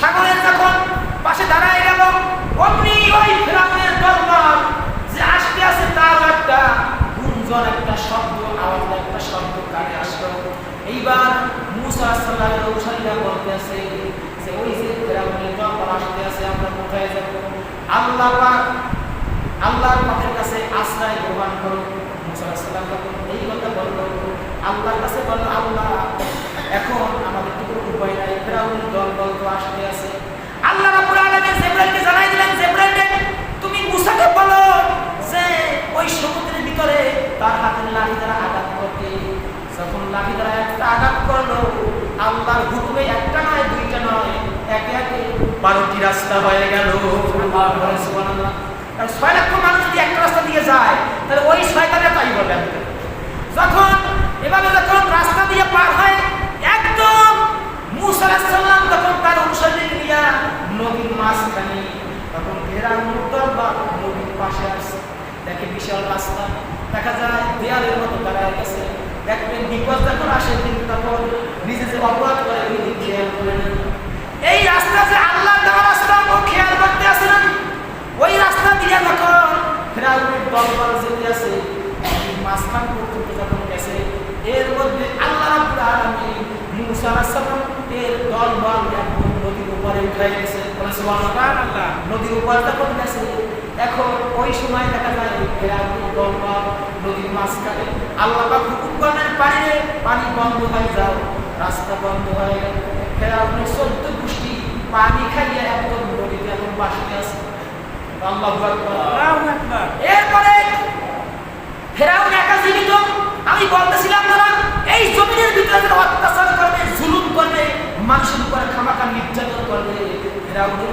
সাগরের যখন পাশে দাঁড়ায় গেল, অমনি ওই ফেরাউনের দরবার যে আসতে আছে তার একটা গুঞ্জন, একটা শব্দ, আওয়াজ, একটা শব্দ কানে আসলো। এইবার মুসা বলতে আছে যে, ওই যে ফেরাউনের দরবার আসতে আছে, আমরা কোথায় যাব? আল্লাহ আল্লাহর পথের কাছে আশ্রয় গ্রহণ করো মুসা সাল্লাম তখন এই কথা বলল আল্লাহর কাছে বলল আল্লাহ এখন আমাদের তো কোনো উপায় নাই ফেরাউনের দল দল তো আসতে আছে আল্লাহ রাব্বুল আলামিন জিবরাইলকে জানাই দিলেন জিবরাইল তুমি মুসাকে বলো যে ওই সমুদ্রের ভিতরে তার হাতের লাঠি দ্বারা আঘাত করতে, যখন লাঠি দ্বারা একটা আঘাত করল, আল্লাহর হুকুমে একটা নয়, দুইটা নয়, একে একে বারোটি রাস্তা হয়ে গেল। ছয় লক্ষ মানুষ যদি একটা রাস্তা দিয়ে যায়, তাহলে ওই ছয়টাকে তাই বলে যখন, এভাবে যখন রাস্তা দিয়ে পার হয় একদম মুসা আলাইহিস তখন তার অনুসারী নিয়ে নদীর মাঝখানে তখন ফেরার মুক্তর বা নদীর পাশে আসছে দেখে বিশাল রাস্তা। দেখা যায় দেয়ালের মতো দাঁড়ায় গেছে দেখবেন বিপদ যখন আসে কিন্তু তখন নিজে যে অপরাধ করে ওই খেয়াল করে এই রাস্তা যে আল্লাহ দেওয়া রাস্তা ও খেয়াল করতে আসে না ওই রাস্তা দিয়ে যখন ফেরাউনের দরবার যেতে এই মাঝখান পর্যন্ত যখন গেছে এর মধ্যে আল্লাহ আলামিন মুসা আলাইহিস এর দলবল একদম নদীর উপরে উঠে গেছে নদীর উপরে যখন গেছে এখন ওই সময় দেখা যায় দলবল নদীর মাঝখানে আল্লাহ হুকুম করলেন পানি পানি বন্ধ হয়ে যাও, রাস্তা বন্ধ হয়ে ফেরাউনের চোদ্দ পুষ্টি পানি খাইয়ে একদম নদীতে এখন বাসতে আসে আল্লাহু আকবার এরপরে ফেরাউন একা জীবিত আমি বলতেছিলাম দাদা এই জমিনের ভিতরে যারা অত্যাচার করবে জুলুম করবে মানুষের উপরে খামাখা নির্যাতন করবে ফেরাউনের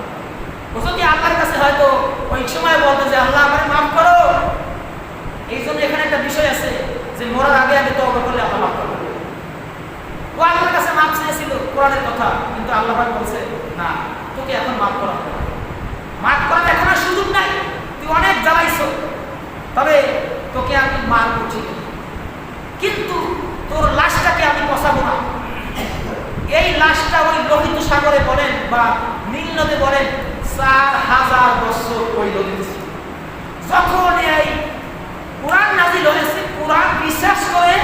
যদি আল্লাহর কাছে হয়তো ওই সময় বলতো যে, আল্লাহ, আমার মাফ করো। এই জন্য এখানে একটা বিষয় আছে যে, মরার আগে আগে তো করলে আল্লাহ মাফ করবে। ও আল্লাহর কাছে মাফ চেয়েছিল কোরআনের কথা, কিন্তু আল্লাহ বলছে, না, তোকে এখন মাফ করা হবে। মাফ করার এখন আর সুযোগ নাই, তুই অনেক জ্বালাইছো, তবে তোকে আমি মারবো ঠিক কিন্তু তোর লাশটাকে আমি পচাবো না। এই লাশটা ওই লোহিত সাগরে বলেন বা নীল নদে বলেন চার হাজার বছর ওই নদীতে। যখন এই কোরআন নাজিল হয়েছে, কোরআন বিশ্বাস করে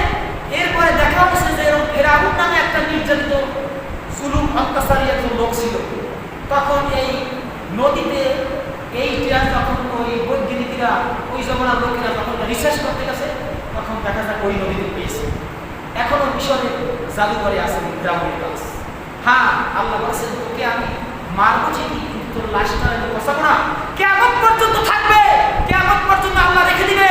এরপরে দেখা হচ্ছে যে ফেরাউন নামে একটা নির্যাতিত জুলুম অত্যাচারী একজন লোক ছিল। তখন এই নদীতে এইটা যখন ওই বৈজ্ঞানিকরা, ওই জমানার লোকেরা যখন রিসার্চ করতে গেছে, তখন দেখা যায় ওই নদীতে পেয়েছে এখনও মিশরে জাদুঘরে আছে গ্রামের কাজ। হ্যাঁ আল্লাহ বলেছেন, তোকে আমি মারবো ঠিকই তোর লাশটা আমি বসাবো না। কেমন পর্যন্ত থাকবে। কেমন পর্যন্ত আল্লাহ রেখে দিবে।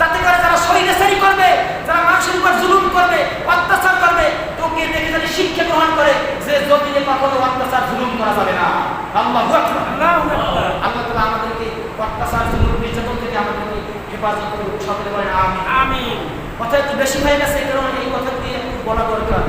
যাতে করে যারা শরীরে সারি করবে যারা মানুষের উপর জুলুম করবে অত্যাচার করবে তোকে দেখে শিক্ষা গ্রহণ করে যে জমিনে কখনো অত্যাচার জুলুম করা যাবে না। আল্লাহ আল্লাহ তালা আমাদেরকে অত্যাচার জুলুম নির্যাতন থেকে আমাদেরকে হেফাজত সকলে বলেন আমি কথা একটু বেশি হয়ে গেছে এই কারণে এই কথা দিয়ে বলা দরকার।